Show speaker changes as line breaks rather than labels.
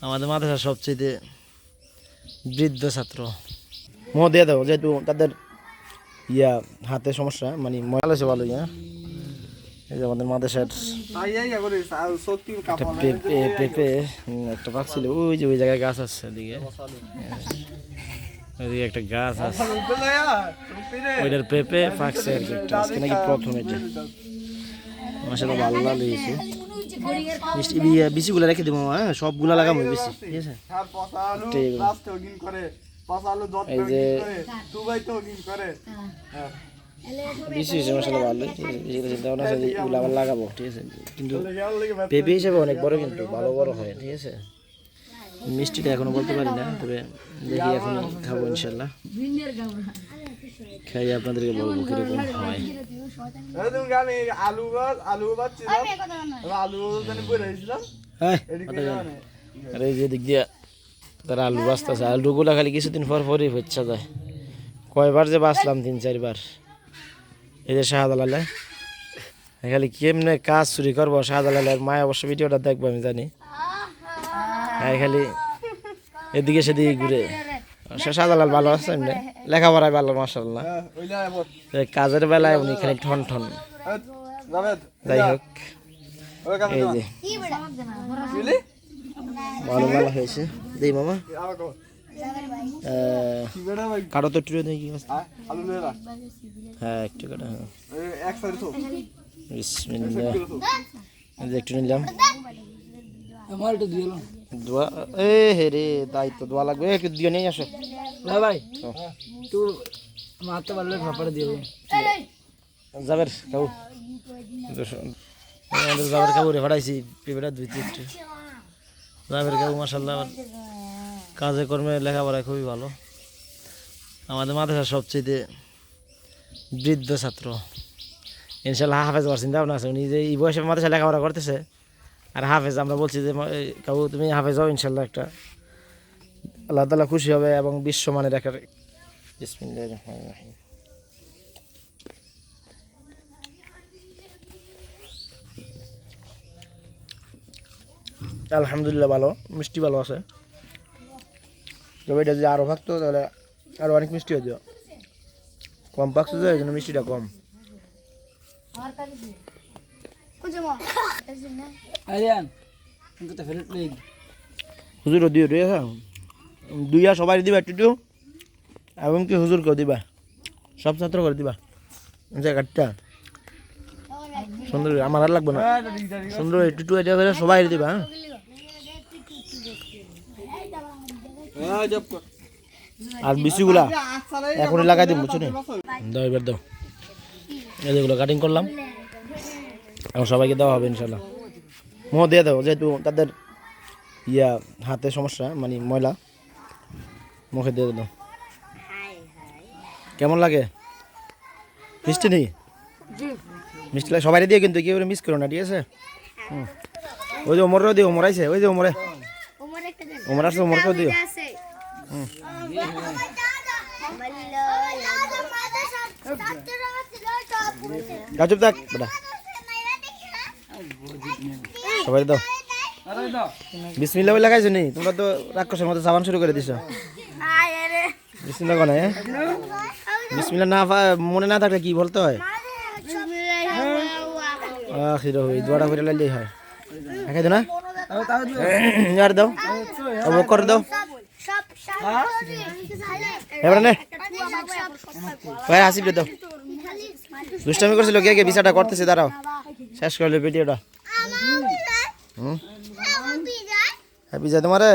আমাদের মাদ্রাসার সবচেয়ে বৃদ্ধ ছাত্র। মো দিয়ে দাও, যেহেতু তাদের ইয়া, হাতে সমস্যা মানে ভালো আছে ভালো, ইয়া। এই যে আমাদের মাদ্রাসার পেঁপে একটা পাক ছিল, ওই যে ওই জায়গায় গাছ আছে ওদিকে ওইদিকে একটা গাছ আছে। ওইটার পেঁপে পাকছে আর কি একটা আজকে নাকি প্রথম এটা। মাসাল্লাহ ভালো ভালো বিয়ে- বিচিগুলো রেখে দেবো হ্যাঁ সবগুলা লাগাবো বেশি ঠিক আছে? ঠিক এই যে বেশি হয়েছে মাসাল্লাহ ভালো ঠিক আছে বেশি চিন্তা ভাবনা আছে এগুলো আবার লাগাবো ঠিক আছে কিন্তু পেঁপে হিসেবে অনেক বড় কিন্তু ভালো বড় হয় ঠিক আছে? মিষ্টিটা এখনও বলতে পারি না তবে দেখি এখন খাব ইনশাল্লাহ। খাই আপনাদেরকে বলব কীরকম হয়।
আলু গাছ আলু আলু জানি বই রয়েছিলাম
হ্যাঁ। আর যে দিক দিয়ে তারা আলু বাঁচতেছে। আলুগুলা খালি কিছুদিন পর পরই হচ্ছে যায়। কয়বার যে বাঁচলাম তিন চারবার। এই যে শাহজালালে খালি কেমনে কাজ চুরি করব শাহজালালের মায় অবশ্য ভিডিওটা দেখব আমি জানি। হ্যাঁ খালি এদিকে সেদিকে ঘুরে। শাহজালাল ভালো আছে এমনি। লেখাপড়ায় ভালো মাসাল্লাহ কাজের বেলায় উনি খালি ঠন ঠন। যাই হোক এই যে। ভালো ভালো হয়েছে। দেই মামা।
আবার কো
আহ,
কি বেড়া ভাই?
কাটো তো দেখি
লেরা
হ্যাঁ একটু কাটা হ্যাঁ। বিসমিল্লাহ। একটু নিলাম।
আমার একটু দিয়ে এলাম।
দোয়া এ হে রে তাই তো দোয়া লাগবে। একটু দিয়ে নিয়ে আসো।
না ভাই একটু মারতে পারলে ফাঁপাড়ে দিয়ে
যাবের খাব। আমাদের যাবের খাব রে ফাটাইছি পেঁপেটা দুই তিনটে যাবের খাব মাসাল্লাহ কাজে কর্মে লেখাপড়ায় খুবই ভালো। আমাদের মাদ্রাসার সবচেয়ে বৃদ্ধ ছাত্র। ইনশাল্লাহ হাফেজ হওয়ার চিন্তা ভাবনা আছে। উনি যে এই বয়সে মাদ্রাসা লেখাপড়া করতেছে আর হাফেজ, আমরা বলছি যে কাবু তুমি হাফেজ হও, ইনশাল্লাহ একটা আল্লাহ তালা খুশি হবে এবং বিশ্বমানের একটা আলহামদুলিল্লাহ ভালো, মিষ্টি ভালো আছে। তবে এটা যদি আরও থাকতো, তাহলে আরও অনেক মিষ্টি হতো। কম পাকছে তো এই জন্য মিষ্টিটা কম
আরিয়ান কিন্তু তো ফেরত নেই
হুজুর দিও দুই আছে? দুইয়া সবাই দিবা একটু এবং কি হুজুরকেও দিবা? সব ছাত্র করে দিবা। জায়গাটা সুন্দর আমার আর লাগবে না। সুন্দর একটু এটা করে সবাই দিবা হ্যাঁ? আর বিসিগুলা এখনই লাগাই দিন বুঝছ নি? দাও এবার দাও। এই যেগুলো কাটিং করলাম। এখন সবাইকে দেওয়া হবে ইনশাল্লাহ মোহ দিয়ে দাও যেহেতু তাদের ইয়া, হাতে সমস্যা মানে ময়লা। মুখে দিয়ে দাও কেমন লাগে? মিষ্টি নেই? মিষ্টি লাগে, সবাই দিয়ে কিন্তু কেউ মিস করো না, ঠিক আছে। ওই যে ওমরেও দিও ওমর আইছে ওই যে ওমরে। ওমর আসছে, ওমরকেও দিও। চুপ থাক, বেটা। সবাই দাও। বিসমিল্লা বলে লাগাইছো নি? তোমরা তো রাক্ষসের মতো সাবান শুরু করে দিছো। বিসমিল্লা কোনে বিসমিল্লা না মনে না থাকলে কি বলতে হয়? আখির দোয়াটা করে লাইলেই হয়। দেখাই দো না? আর দাও। ও করে দাও। এবার নে। ভাই রে দাও। দুষ্টামি করছিল কে কে বিচারটা করতেছে দাঁড়াও। শেষ করলে ভিডিওটা। হ্যাপি যায় তোমারে?